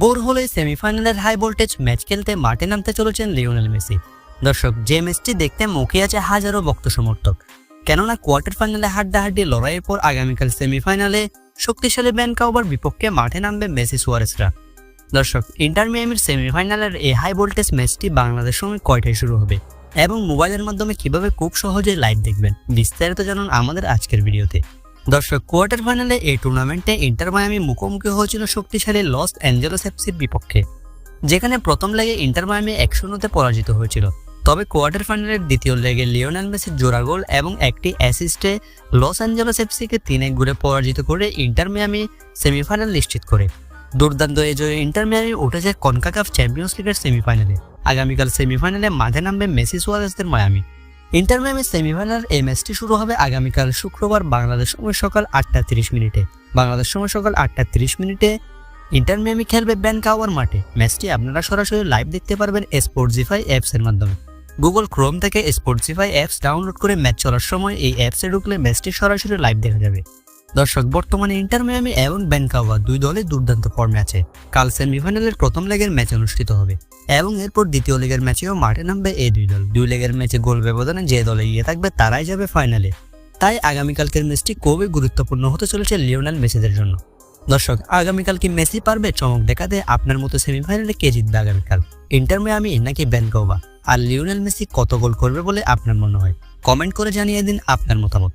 Bore হলে সেমিফাইনালের high voltage match খেলতে মাঠে নামতে চলেছেন লিওনেল মেসি। দর্শক, যে ম্যাচটি দেখতে মুখে আছে হাজারো ভক্ত সমর্থক কেননা কোয়ার্টার ফাইনালে হাড্ডাহাড্ডি লড়াইয়ের পর আগামীকাল সেমিফাইনালে শক্তিশালী ব্যানকাউবার বিপক্ষে মাঠে নামবে মেসি সুয়ারেসরা দর্শক, ইন্টার মিয়ামির সেমিফাইনালের এই হাই ভোল্টেজ ম্যাচটি বাংলাদেশ সময় কয়টায় শুরু হবে? এবং মোবাইলের মাধ্যমে কীভাবে খুব সহজে লাইভ দেখবেন? বিস্তারিত জানুন আমাদের আজকের ভিডিওতে। দর্শক কোয়ার্টার ফাইনালে এই টুর্নামেন্টে ইন্টার মায়ামি মুখোমুখি হয়েছিল শক্তিশালী লস অ্যাঞ্জেলস এফসির বিপক্ষে, যেখানে প্রথম লেগে ইন্টার মায়ামি এক শূন্যতে পরাজিত হয়েছিল। তবে কোয়ার্টার ফাইনালের দ্বিতীয় লেগে লিওনেল মেসির জোড়া গোল এবং একটি অ্যাসিস্টে লস অ্যাঞ্জেলস এফসিকে তিন এক পরাজিত করে ইন্টার মিয়ামি সেমিফাইনাল নিশ্চিত করে। দুর্দান্ত এই জয়ে ইন্টার মিয়ামি উঠেছে কনকাকাফ চ্যাম্পিয়ন্স লিগের সেমিফাইনালে আগামীকাল সেমিফাইনালে মাঠে নামবে মেসি সুয়ারেসদের মায়ামি ইন্টার মিয়ামির সেমিফাইনাল এই ম্যাচটি শুরু হবে আগামীকাল শুক্রবার বাংলাদেশ সময় সকাল আটটা তিরিশ মিনিটে। বাংলাদেশ সময় সকাল আটটা তিরিশ মিনিটে ইন্টার খেলবে ব্যান কাওয়ার মাঠে। ম্যাচটি আপনারা সরাসরি লাইভ দেখতে পারবেন স্পোর্টজিফাই অ্যাপস এর মাধ্যমে। গুগল ক্রোম থেকে স্পোর্টজিফাই অ্যাপস ডাউনলোড করে ম্যাচ চলার সময় এই অ্যাপসে ঢুকলে ম্যাচটি সরাসরি লাইভ দেখা যাবে। দর্শক, বর্তমানে ইন্টার মিয়ামি এবং ব্যানকাওয়া দুই দলে দুর্দান্ত ফর্মে আছে। কাল সেমিফাইনালের প্রথম লেগের ম্যাচ অনুষ্ঠিত হবে এবং এরপর দ্বিতীয় লেগের ম্যাচেও মাঠে নামবে এই দুই দল। দুই লেগের ম্যাচে গোল ব্যবধানে যে দলে এগিয়ে থাকবে, তারাই যাবে ফাইনালে তাই আগামীকালকের ম্যাচটি খুবই গুরুত্বপূর্ণ হতে চলেছে লিওনেল মেসিদের জন্য। দর্শক, আগামীকাল কি মেসি পারবে? চমক দেখাতে আপনার মতো সেমিফাইনালে কে জিতবে আগামীকাল? ইন্টার মিয়ামি নাকি ব্যানকাওয়া আর লিওনেল মেসি কত গোল করবে বলে আপনার মনে হয়? কমেন্ট করে জানিয়ে দিন আপনার মতামত।